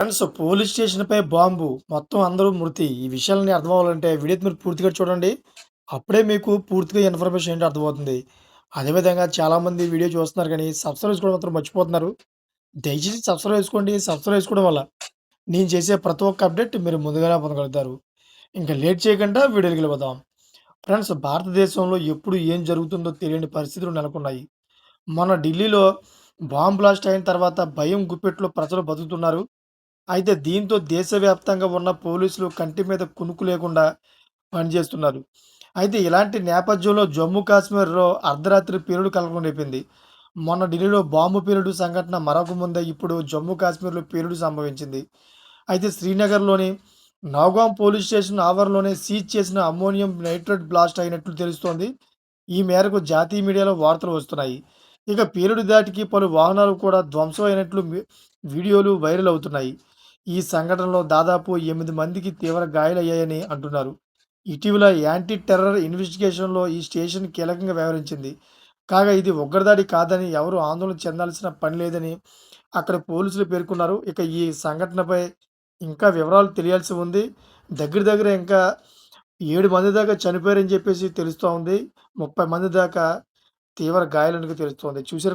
Friends police స్టేషన్‌పై bomb. మొత్తం అందరూ మృతి. ఈ విషయాలన్నీ అర్థం అవ్వాలంటే వీడియో మీరు పూర్తిగా చూడండి. అప్పుడే మీకు పూర్తిగా ఇన్ఫర్మేషన్ ఏంటి అర్థమవుతుంది. అదేవిధంగా చాలామంది వీడియో చూస్తున్నారు కానీ సబ్స్క్రైబ్ చేసుకోవడం మాత్రం మర్చిపోతున్నారు. దయచేసి సబ్స్క్రైబ్ చేసుకోండి. సబ్స్క్రైబ్ చేసుకోవడం వల్ల నేను చేసే ప్రతి ఒక్క అప్డేట్ మీరు ముందుగానే పొందగలుగుతారు. ఇంకా లేట్ చేయకుండా వీడియోకి వెళ్ళిపోదాం. ఫ్రెండ్స్ భారతదేశంలో ఎప్పుడు ఏం జరుగుతుందో తెలియని పరిస్థితులు నెలకొన్నాయి. మొన్న ఢిల్లీలో బాంబ్ బ్లాస్ట్ అయిన తర్వాత భయం గుప్పెట్లో ప్రజలు బతుకుతున్నారు. అయితే దీంతో దేశవ్యాప్తంగా ఉన్న పోలీసులు కంటి మీద కునుకు లేకుండా పనిచేస్తున్నారు. అయితే ఇలాంటి నేపథ్యంలో జమ్మూ కాశ్మీర్‌లో అర్ధరాత్రి పేలుడు కలకం రేపింది. మొన్న ఢిల్లీలో బాంబు పేలుడు సంఘటన మరొక ముందే ఇప్పుడు జమ్మూ కాశ్మీర్‌లో పేలుడు సంభవించింది. అయితే శ్రీనగర్‌లోని నౌగాం పోలీస్ స్టేషన్ ఆవరణలోనే సీజ్ చేసిన అమ్మోనియం నైట్రేట్ బ్లాస్ట్ అయినట్లు తెలుస్తోంది. ఈ మేరకు జాతీయ మీడియాలో వార్తలు వస్తున్నాయి. ఇక పేలుడు దాటికి పలు వాహనాలు కూడా ధ్వంసం అయినట్లు వీడియోలు వైరల్ అవుతున్నాయి. ఈ సంఘటనలో దాదాపు ఎనిమిది మందికి తీవ్ర గాయాలయ్యాయని అంటున్నారు. ఇటీవల యాంటీ టెర్రర్ ఇన్వెస్టిగేషన్‌లో ఈ స్టేషన్ కీలకంగా వ్యవహరించింది. కాగా ఇది ఉగ్రదాడి కాదని ఎవరు ఆందోళన చెందాల్సిన పని లేదని అక్కడ పోలీసులు పేర్కొన్నారు. ఇక ఈ సంఘటనపై ఇంకా వివరాలు తెలియాల్సి ఉంది. దగ్గర దగ్గర ఇంకా ఏడు మంది దాకా చనిపోయారని చెప్పేసి తెలుస్తోంది ఉంది. 30 మంది దాకా తీవ్ర గాయాలనికి తెలుస్తోంది. చూసారు